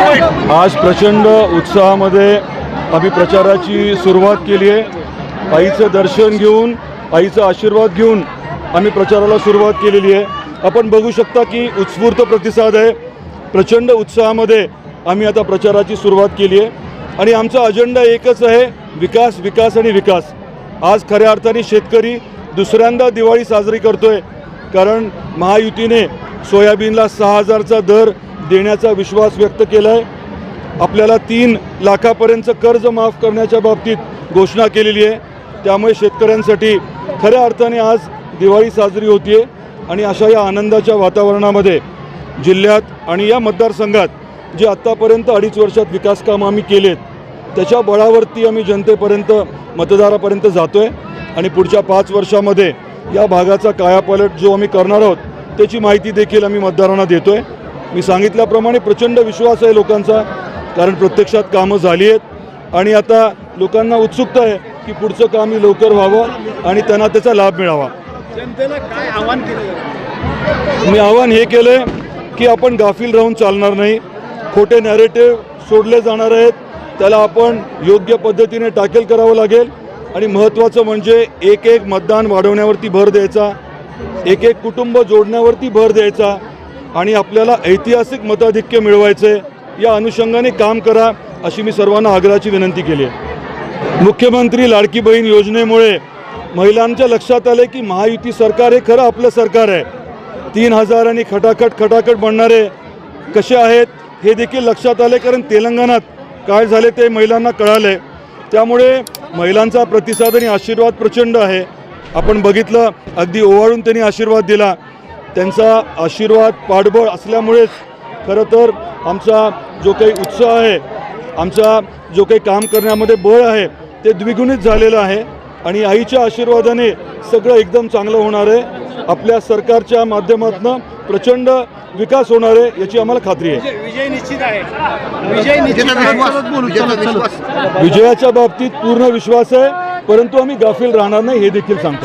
आज प्रचंड उत्साहामध्ये आम्ही प्रचाराची सुरुवात केली आहे. आईचं दर्शन घेऊन आईचा आशीर्वाद घेऊन आम्ही प्रचाराला सुरुवात केलेली आहे. आपण बघू शकता की उत्स्फूर्त प्रतिसाद आहे. प्रचंड उत्साहामध्ये आम्ही आता प्रचाराची सुरुवात केली आहे. आणि आमचा अजेंडा एकच आहे विकास विकास आणि विकास. आज खऱ्या अर्थाने शेतकरी दुसऱ्यांदा दिवाळी साजरी करतोय. कारण महायुतीने सोयाबीनला सहा हजारचा दर देण्याचा विश्वास व्यक्त केला आहे आपल्याला तीन लाखापर्यंतचं कर्ज माफ करण्याच्या बाबतीत घोषणा केलेली आहे. त्यामुळे शेतकऱ्यांसाठी खऱ्या अर्थाने आज दिवाळी साजरी होती आणि अशा या आनंदाच्या वातावरणामध्ये जिल्ह्यात आणि या मतदारसंघात जे आत्तापर्यंत अडीच वर्षात विकासकामं आम्ही केलेत त्याच्या बळावरती आम्ही जनतेपर्यंत मतदारापर्यंत जातो आहे आणि पुढच्या पाच वर्षामध्ये या भागाचा कायापालट जो आम्ही करणार आहोत त्याची माहिती देखील आम्ही मतदारांना देतो आहे मी सांगितल्याप्रमाणे प्रचंड विश्वास आहे लोकांचा कारण प्रत्यक्षात कामं झाली आहेत. आणि आता लोकांना उत्सुकता आहे की पुढचं कामही लवकर व्हावं आणि त्यांना त्याचा लाभ मिळावा. जनतेला काय आव्हान केलं मी आव्हान हे केलं आहे की आपण गाफील राहून चालणार नाही. खोटे नॅरेटिव्ह सोडले जाणार आहेत. त्याला आपण योग्य पद्धतीने टाकेल करावं लागेल. आणि महत्त्वाचं म्हणजे एक एक मतदान वाढवण्यावरती भर द्यायचा एक एक कुटुंब जोडण्यावरती भर द्यायचा. आणि आपल्याला ऐतिहासिक मताधिक्य मिळवायचे या अनुषंगाने काम करा अशी मी सर्वांना आग्रहाची विनंती केली आहे. मुख्यमंत्री लाडकी बहीण योजनेमुळे महिलांच्या लक्षात आले की महायुती सरकार हे खरं आपलं सरकार आहे. तीन हजार आणि खटाखट खटाखट बनणारे कसे आहेत हे देखील लक्षात आले कारण तेलंगणात काय झाले ते महिलांना कळाले. त्यामुळे महिलांचा प्रतिसाद आणि आशीर्वाद प्रचंड आहे. आपण बघितलं अगदी ओवाळून त्यांनी आशीर्वाद दिला. त्यांचा आशीर्वाद पाठबळ असल्यामुळेच खरं तर आमचा जो काही उत्साह आहे आमचा जो काही काम करण्यामध्ये बळ आहे ते द्विगुणित झालेलं आहे आणि आईच्या आशीर्वादाने सगळं एकदम चांगलं होणार आहे. आपल्या सरकारच्या माध्यमातून प्रचंड विकास होणार आहे याची आम्हाला खात्री आहे. विजय निश्चित आहे. विजय निश्चित आहे. विजयाच्या बाबतीत पूर्ण विश्वास आहे परंतु आम्ही गाफील राहणार नाही हे देखील सांगतो.